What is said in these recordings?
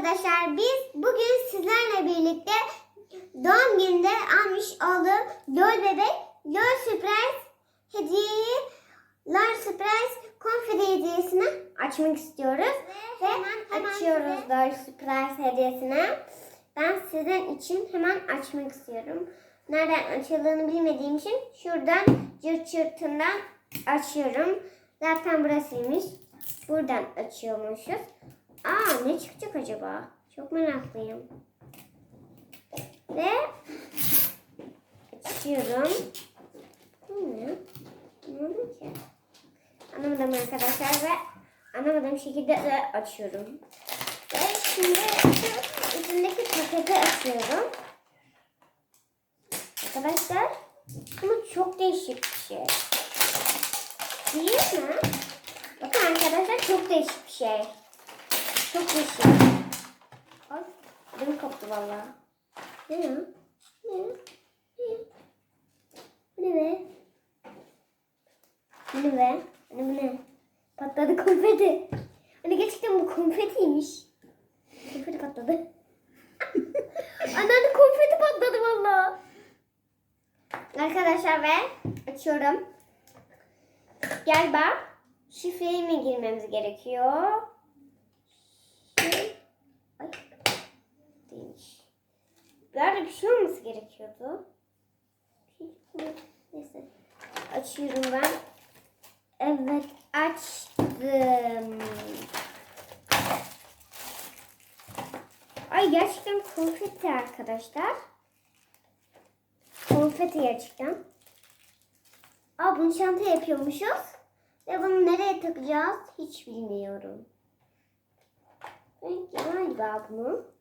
arkadaşlar biz bugün sizlerle birlikte doğum gününde almış olduğum LOL bebek LOL Surprise hediyeyi LOL Surprise konfeti hediyesini açmak istiyoruz. Ve açıyoruz LOL Surprise hediyesini. Ben sizin için hemen açmak istiyorum. Nereden açıldığını bilmediğim için şuradan cırt çırtından açıyorum. Zaten burasıymış. Buradan açıyormuşuz. Aa ne çıkacak acaba? Çok meraklıyım. Ve açıyorum. Bu ne? Ne oldu ki? Anlamadım arkadaşlar ve anlamadığım şekilde de açıyorum. Ve şimdi şu üstündeki paketi açıyorum. Arkadaşlar ama çok değişik bir şey. Değil mi? Bakın arkadaşlar çok değişik bir şey. Çok değişik. Ay, ödüm koptu valla. Ne ya? Ne? Ne? Bu ne be? Bu ne be? Anne bu ne? Patladı konfeti. Anne gerçekten bu konfetiymiş. Konfeti patladı. Anne konfeti patladı valla. Arkadaşlar ve açıyorum. Galiba şifreyi mi girmemiz gerekiyor? Şey- Ay. Değilmiş. Böyle bir şey olması gerekiyordu. Neyse. Açıyorum ben. Evet açtım. Ay gerçekten konfeti arkadaşlar. Konfeti gerçekten. Aa bunu çanta yapıyormuşuz. Ve bunu nereye takacağız hiç bilmiyorum. Galiba bunu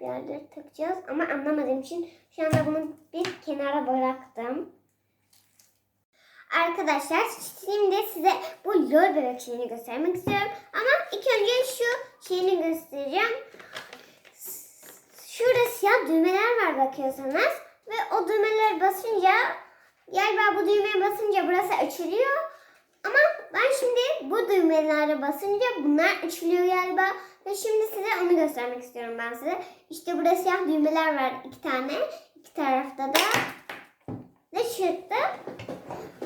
bir yerde takacağız ama anlamadığım için şu anda bunu bir kenara bıraktım. Arkadaşlar şimdi size bu lol bebek şeyini göstermek istiyorum. Ama ilk önce şu şeyini göstereceğim. Şurada siyah düğmeler var bakıyorsanız. Ve o düğmeleri basınca galiba bu düğmeye basınca burası açılıyor. Bu düğmelere basınca bunlar açılıyor galiba. Ve şimdi size onu göstermek istiyorum ben size. İşte burada siyah düğmeler var iki tane. İki tarafta da ne çıktı?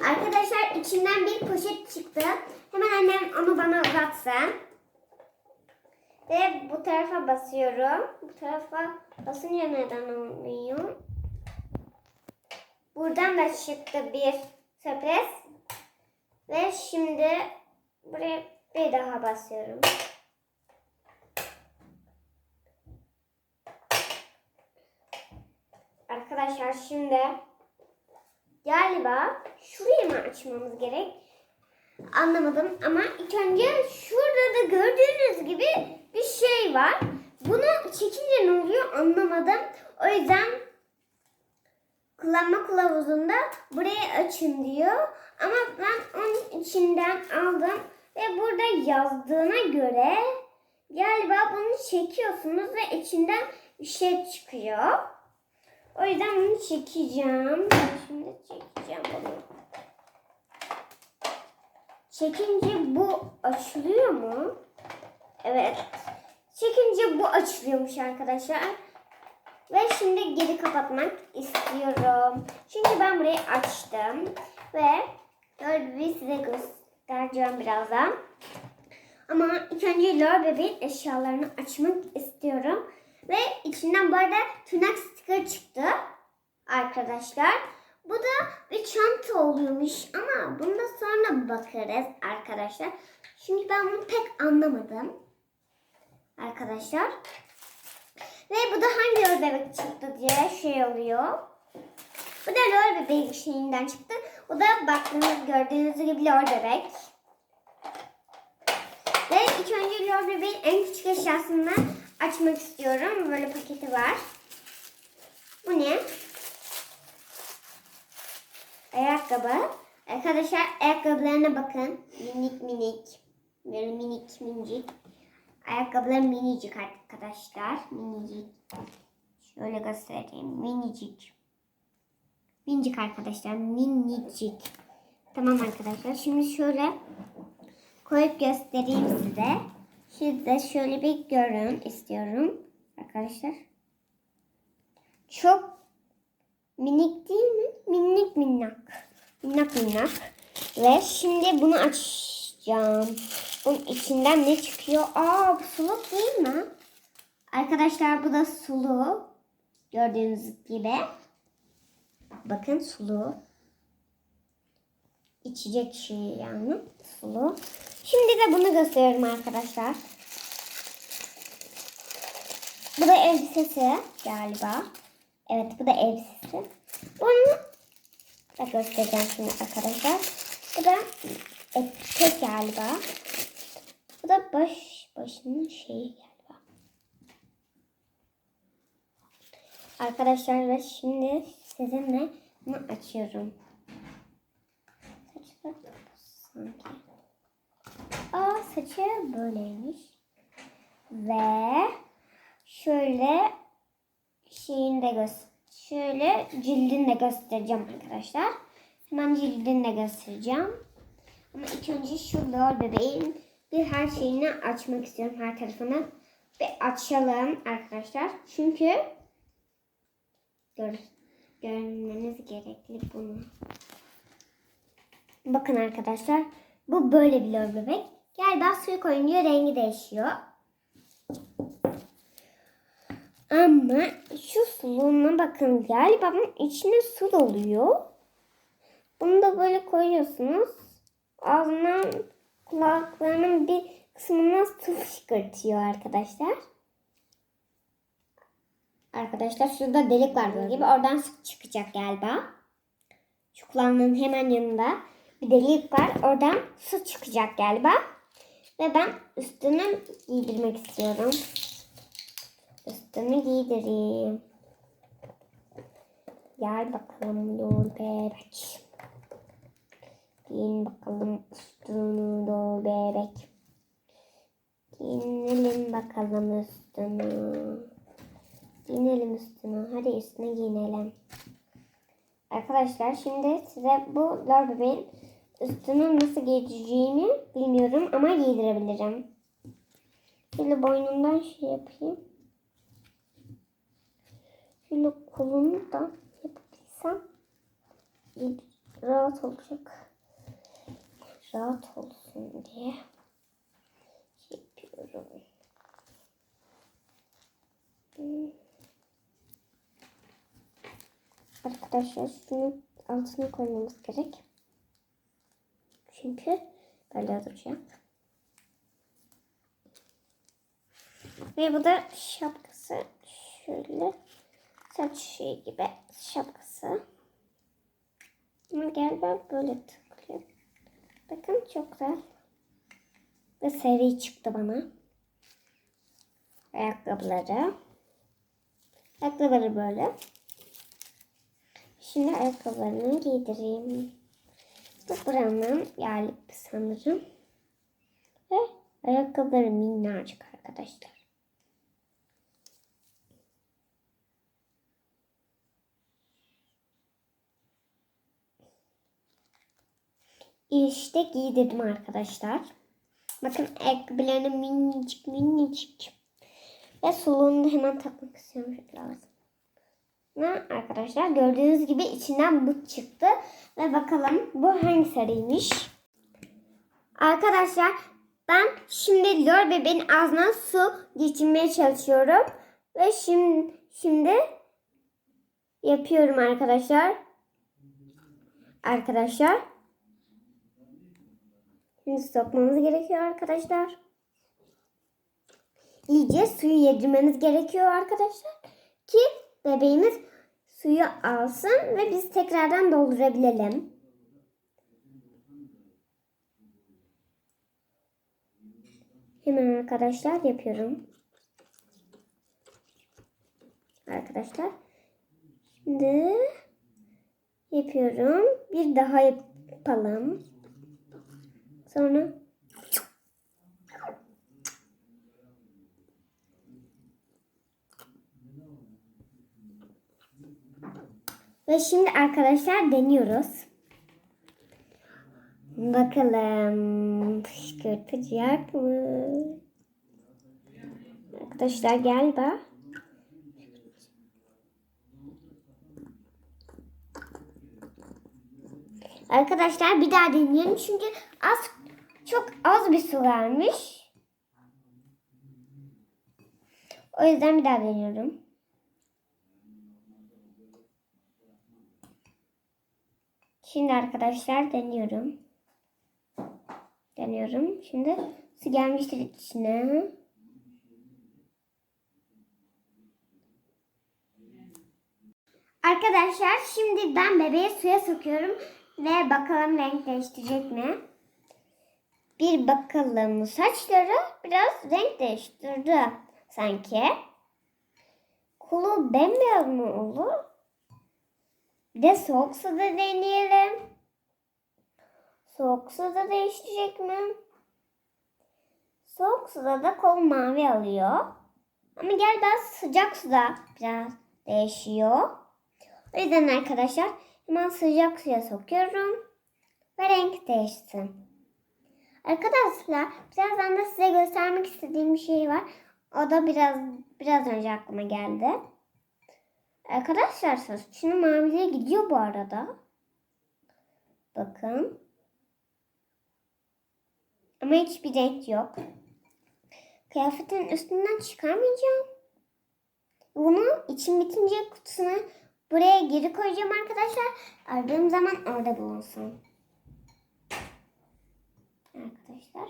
Arkadaşlar içinden bir poşet çıktı. Hemen annem onu bana uzatsın. Ve bu tarafa basıyorum. Bu tarafa basınca neden olmuyor? Buradan da çıktı bir sürpriz. Ve şimdi buraya bir daha basıyorum. Arkadaşlar şimdi galiba şurayı mı açmamız gerek? Anlamadım ama ilk önce şurada da gördüğünüz gibi bir şey var. Bunu çekince ne oluyor anlamadım. O yüzden kullanma kılavuzunda burayı açın diyor. Ama ben onun içinden aldım ve burada yazdığına göre galiba bunu çekiyorsunuz ve içinden bir şey çıkıyor. O yüzden bunu çekeceğim. Ben şimdi çekeceğim bunu. Çekince bu açılıyor mu? Evet. Çekince bu açılıyormuş arkadaşlar. Ve şimdi geri kapatmak istiyorum. Çünkü ben burayı açtım. Ve böyle bir size göstereceğim birazdan. Ama ilk önce lor bebeğin eşyalarını açmak istiyorum. Ve içinden bu arada tırnak sticker çıktı arkadaşlar. Bu da bir çanta oluyormuş ama bunda sonra bakarız arkadaşlar. Şimdi ben bunu pek anlamadım arkadaşlar. Ve bu da hangi lor bebek çıktı diye şey oluyor. Bu da lor bebek şeyinden çıktı. O da baktığınız gördüğünüz gibi lor bebek. Ve ilk önce lor bebeğin en küçük eşyasını açmak istiyorum. Böyle paketi var. Bu ne? Ayakkabı. Arkadaşlar ayakkabılarına bakın. Minik minik. Böyle minik minicik. Ayakkabılar minicik arkadaşlar. Minicik. Şöyle göstereyim. Minicik. Minicik arkadaşlar. Minicik. Tamam arkadaşlar. Şimdi şöyle koyup göstereyim size. Siz de şöyle bir görün istiyorum arkadaşlar. Çok minik değil mi? Minnik minnak. Minnak minnak. Ve şimdi bunu açacağım. Bunun içinden ne çıkıyor? Aa bu suluk değil mi? Arkadaşlar bu da sulu. Gördüğünüz gibi. Bakın sulu. İçecek şey yani. Sulu. Şimdi de bunu gösteriyorum arkadaşlar. Bu da elbisesi galiba. Evet bu da elbisesi. Bunu da göstereceğim şimdi arkadaşlar. Bu da etek galiba. Bu da baş başının şeyi galiba. Arkadaşlar ve şimdi sizinle bunu açıyorum. Saçı sanki. Aa saçı böyleymiş. Ve şöyle şeyini de göster. Şöyle cildini de göstereceğim arkadaşlar. Hemen cildini de göstereceğim. Ama ilk önce şu lor bebeğin bir her şeyini açmak istiyorum her tarafını. Bir açalım arkadaşlar. Çünkü gör, görmeniz gerekli bunu. Bakın arkadaşlar. Bu böyle bir lor bebek. Galiba suyu koyunca rengi değişiyor. Ama şu suluğuna bakın galiba bunun içine su doluyor. Bunu da böyle koyuyorsunuz. Ağzından kulaklarının bir kısmına su fışkırtıyor arkadaşlar. Arkadaşlar şurada delik var böyle gibi. Oradan su çıkacak galiba. Şu kulağının hemen yanında bir delik var. Oradan su çıkacak galiba. Ve ben üstünü giydirmek istiyorum. Üstümü giydireyim. Gel bakalım bebek. Giyin bakalım üstünü doğru bebek. Giyinelim bakalım üstünü. Giyinelim üstünü. Hadi üstüne giyinelim. Arkadaşlar şimdi size bu lor bebeğin üstünü nasıl giydireceğimi bilmiyorum ama giydirebilirim. Şöyle boynundan şey yapayım. Şöyle kolunu da yapabilsem rahat olacak. Rahat olsun diye yapıyorum. Hmm. Arkadaşlar şunu altına koymamız gerek. Çünkü böyle duracak. Ve bu da şapkası şöyle saç şey gibi şapkası. Ama galiba böyle tıklıyor. Bakın çok güzel. Ve seri çıktı bana. Ayakkabıları. Ayakkabıları böyle. Şimdi ayakkabılarını giydireyim. Bu buranın yani sanırım. Ve ayakkabıları minnacık arkadaşlar. İşte giydirdim arkadaşlar. Bakın ayakkabılarını minicik minicik. Ve suluğunu da hemen takmak istiyorum. Lazım. Arkadaşlar gördüğünüz gibi içinden bu çıktı. Ve bakalım bu hangi sarıymış. Arkadaşlar ben şimdi lor bebeğin ağzına su geçirmeye çalışıyorum. Ve şimdi, şimdi yapıyorum arkadaşlar. Arkadaşlar. Şimdi sokmamız gerekiyor arkadaşlar. İyice suyu yedirmeniz gerekiyor arkadaşlar. Ki bebeğimiz suyu alsın ve biz tekrardan doldurabilelim. Hemen arkadaşlar yapıyorum. Arkadaşlar. Şimdi yapıyorum. Bir daha yapalım. Sonra Ve şimdi arkadaşlar deniyoruz. Bakalım fışkırtacak mı? arkadaşlar galiba. Arkadaşlar bir daha deneyelim çünkü az çok az bir su vermiş. O yüzden bir daha deniyorum. Şimdi arkadaşlar deniyorum. Deniyorum. Şimdi su gelmiştir içine. Arkadaşlar şimdi ben bebeği suya sokuyorum ve bakalım renk değiştirecek mi? Bir bakalım saçları biraz renk değiştirdi sanki. Kulu bembeyaz mı olur? Bir de soğuk suda deneyelim. Soğuk suda değiştirecek mi? Soğuk suda da kol mavi alıyor. Ama galiba sıcak suda biraz değişiyor. O yüzden arkadaşlar hemen sıcak suya sokuyorum. Ve renk değişsin. Arkadaşlar birazdan da size göstermek istediğim bir şey var. O da biraz biraz önce aklıma geldi. Arkadaşlar saçının maviliğe gidiyor bu arada. Bakın. Ama hiçbir renk yok. Kıyafetin üstünden çıkarmayacağım. Bunu içim bitince kutusuna buraya geri koyacağım arkadaşlar. Aradığım zaman orada bulunsun. Arkadaşlar.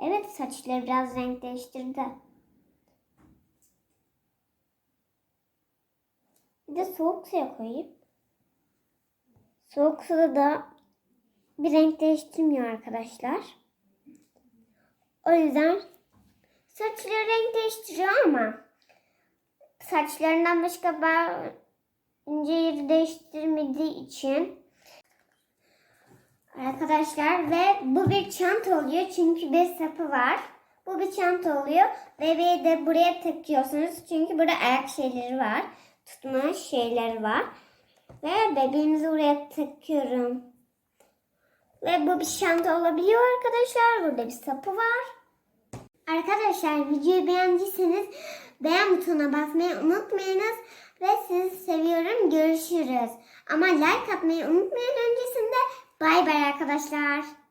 Evet saçları biraz renk değiştirdi. Bir de soğuk suya koyayım. Soğuk suda da bir renk değiştirmiyor arkadaşlar. O yüzden saçları renk değiştiriyor ama saçlarından başka ince yeri değiştirmediği için arkadaşlar ve bu bir çanta oluyor çünkü bir sapı var. Bu bir çanta oluyor. Bebeği de buraya takıyorsunuz çünkü burada ayak şeyleri var. Tutma şeyleri var. Ve bebeğimizi buraya takıyorum. Ve bu bir çanta olabiliyor arkadaşlar. Burada bir sapı var. Arkadaşlar videoyu beğendiyseniz beğen butonuna basmayı unutmayınız. Ve sizi seviyorum. Görüşürüz. Ama like atmayı unutmayın öncesinde. Bay bay arkadaşlar.